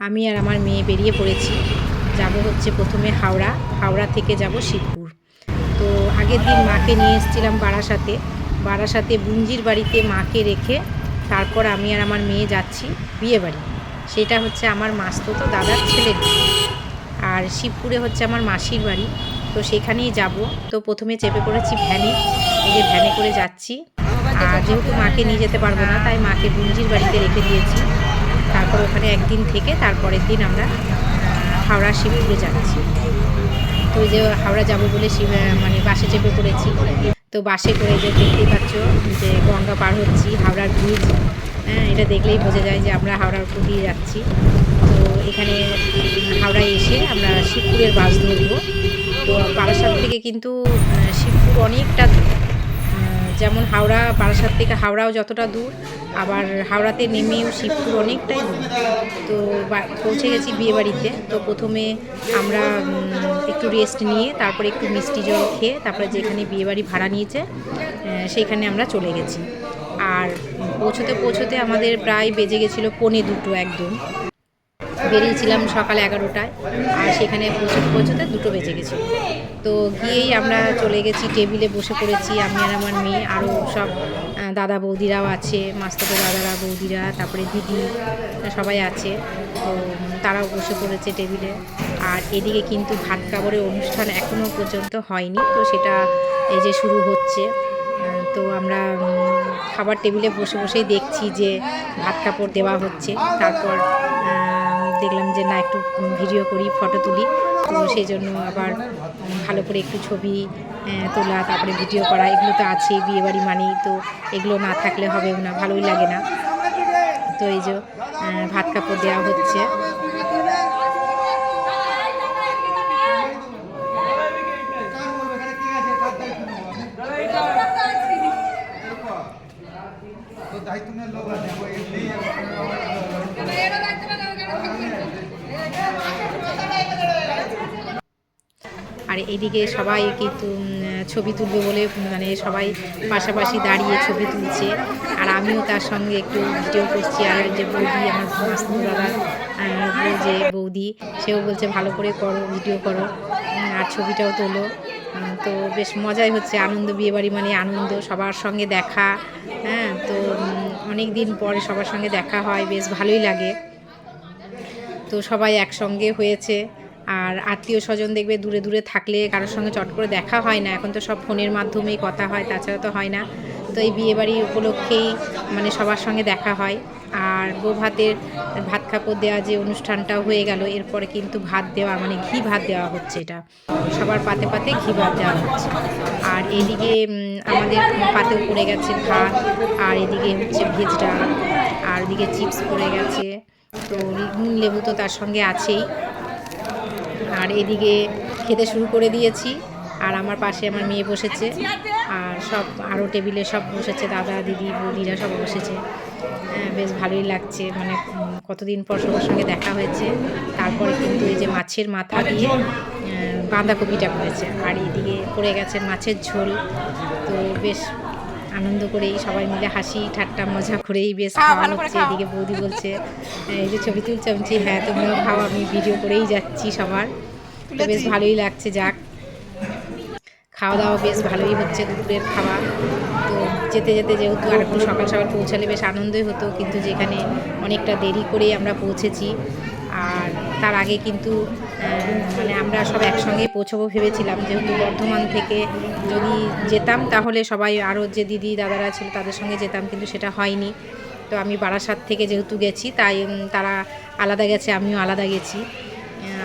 আমি আর আমার মেয়ে বেরিয়ে পড়েছি। যাব হচ্ছে প্রথমে হাওড়া হাওড়া থেকে যাব শিবপুর। তো আগের দিন মাকে নিয়ে এসেছিলাম বারাসাতে। বারাসাতে বুঞ্জির বাড়িতে মাকে রেখে তারপর আমি আর আমার মেয়ে যাচ্ছি বিয়ে বাড়ি। সেটা হচ্ছে আমার মাস্ততো দাদার ছেলের আর শিবপুরে হচ্ছে আমার মাসির বাড়ি। তো সেখানেই যাব। তো প্রথমে চেপে পড়েছি ভ্যানে। এই যে ভ্যানে করে যাচ্ছি। আর যেহেতু মাকে নিয়ে যেতে পারব না, তাই মাকে বুঞ্জির বাড়িতে রেখে দিয়েছি। তারপর ওখানে একদিন থেকে তারপরের দিন আমরা হাওড়া শিবপুরে যাচ্ছি। তো যে হাওড়া যাব বলে মানে বাসে চেপে পড়েছি। তো বাসে করে যে দেখতেই পাচ্ছ যে গঙ্গা পার হচ্ছি, হাওড়ার ব্রিজ। হ্যাঁ এটা দেখলেই বোঝা যায় যে আমরা হাওড়ার উপর দিয়ে যাচ্ছি। তো এখানে হাওড়ায় এসে আমরা শিবপুরের বাস ধরবো। তো বারাসাত থেকে কিন্তু শিবপুর অনেকটা দূর। যেমন হাওড়া, বারাসাত থেকে হাওড়াও যতটা দূর, আবার হাওড়াতে নেমেও শিবপুর অনেকটাই দূর। তো পৌঁছে গেছি বিয়েবাড়িতে তো প্রথমে আমরা একটু রেস্ট নিয়ে তারপরে একটু মিষ্টি জল খেয়ে তারপরে যেখানে বিয়েবাড়ি ভাড়া নিয়েছে সেইখানে আমরা চলে গেছি। আর পৌঁছতে পৌঁছতে আমাদের প্রায় বেজে গেছিল পৌনে দুটো একদম। বেরিয়েছিলাম সকাল এগারোটায়, আর সেখানে পৌঁছতে পৌঁছতে দুটো বেজে গেছিল তো গিয়েই আমরা চলে গেছি, টেবিলে বসে পড়েছি, আমি আর আমার মেয়ে, আরও সব দাদা বৌদিরাও আছে মাস্তাতো দাদারা, বৌদিরা, তারপরে দিদি, সবাই আছে। তো তারাও বসে পড়েছে টেবিলে। আর এদিকে কিন্তু ভাত কাপড়ের অনুষ্ঠান এখনও পর্যন্ত হয়নি, তো সেটা এই যে শুরু হচ্ছে। তো আমরা খাবার টেবিলে বসে বসেই দেখছি যে ভাত কাপড় দেওয়া হচ্ছে। তারপর দেখলাম যে, না, একটু ভিডিও করি ফটো তুলি। তো সেই জন্য আবার ভালো করে একটু ছবি তোলা, তারপরে ভিডিও করা, এগুলো তো আছেই বিয়েবাড়ি মানেই তো এগুলো না থাকলে হবেও না, ভালোই লাগে না। তো এই যে ভাত কাপড় দেওয়া হচ্ছে। দায়িত্ব নেওয়ার লোক আছে। আর এদিকে সবাই কিন্তু ছবি তুলবে বলে মানে সবাই পাশাপাশি দাঁড়িয়ে ছবি তুলছে। আর আমিও তার সঙ্গে একটু ভিডিও করছি। আর যে বৌদি আমার আহ, বউ যে বৌদি সেও বলছে ভালো করে করো ভিডিও করো। আর ছবিটাও তোলো। তো বেশ মজাই হচ্ছে আনন্দ বিয়েবাড়ি মানে আনন্দ সবার সঙ্গে দেখা। হ্যাঁ তো অনেক দিন পরে সবার সঙ্গে দেখা হয় বেশ ভালোই লাগে। তো সবাই একসঙ্গে হয়েছে। আর আত্মীয় স্বজন দেখবে দূরে দূরে থাকলে কারোর সঙ্গে চট করে দেখা হয় না। এখন তো সব ফোনের মাধ্যমেই কথা হয়, তাছাড়া তো হয় না। তো এই বিয়েবাড়ি উপলক্ষেই মানে সবার সঙ্গে দেখা হয়। আর বউ ভাতের ভাত কাপড় দেওয়া যে অনুষ্ঠানটাও হয়ে গেল, এরপরে কিন্তু ভাত দেওয়া মানে ঘি ভাত দেওয়া হচ্ছে এটা। সবার পাতে পাতে ঘি ভাত দেওয়া হচ্ছে। আর এদিকে আমাদের পাতেও পড়ে গেছে ভাত, আর এদিকে হচ্ছে ভেজ ডাল, আর এদিকে চিপস পড়ে গেছে। তো নুন লেবু তো তার সঙ্গে আছেই। আর এদিকে খেতে শুরু করে দিয়েছি। আর আমার পাশে আমার মেয়ে বসেছে। আর সব আরও টেবিলে সব বসেছে দাদা দিদি বৌদিরা সব বসেছে। হ্যাঁ, বেশ ভালোই লাগছে। মানে কতদিন পর সবার সঙ্গে দেখা হয়েছে। তারপরে কিন্তু এই যে মাছের মাথা দিয়ে বাঁধাকপিটা করেছে আর এদিকে পড়ে গেছে মাছের ঝোল। তো বেশ আনন্দ করেই সবাই মিলে হাসি ঠাট্টা মজা করেই বেশ খাওয়া হচ্ছে। এদিকে বৌদি বলছে এই যে ছবি তুলছে আমি বলছি, হ্যাঁ তুমিও খাও আমি ভিডিও করেই যাচ্ছি সবার। তো বেশ ভালোই লাগছে যাক। খাওয়া দাওয়া বেশ ভালোই হচ্ছে দুপুরের খাওয়া। তো যেতে যেতে যেহেতু আর একটু সকাল সকাল পৌঁছালে বেশ আনন্দই হতো কিন্তু যেখানে অনেকটা দেরি করেই আমরা পৌঁছেছি আর তার আগে কিন্তু মানে আমরা সব একসঙ্গেই পৌঁছবো ভেবেছিলাম। যেহেতু বর্ধমান থেকে যদি যেতাম তাহলে সবাই আরও যে দিদি দাদারা ছিল তাদের সঙ্গে যেতাম, কিন্তু সেটা হয়নি। তো আমি বারাসাত থেকে যেহেতু গেছি, তাই তারা আলাদা গেছে, আমিও আলাদা গেছি।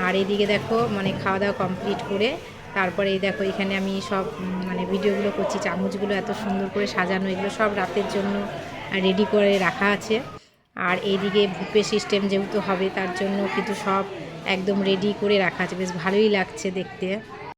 আর এদিকে দেখো মানে খাওয়া দাওয়া কমপ্লিট করে তারপরে এই দেখো, এখানে আমি সব মানে ভিডিওগুলো করছি, চামচগুলো এত সুন্দর করে সাজানো, এগুলো সব রাতের জন্য রেডি করে রাখা আছে। আর এইদিকে ভুপে সিস্টেম যেহেতু হবে, তার জন্য কিন্তু সব একদম রেডি করে রাখা আছে। বেশ ভালোই লাগছে দেখতে।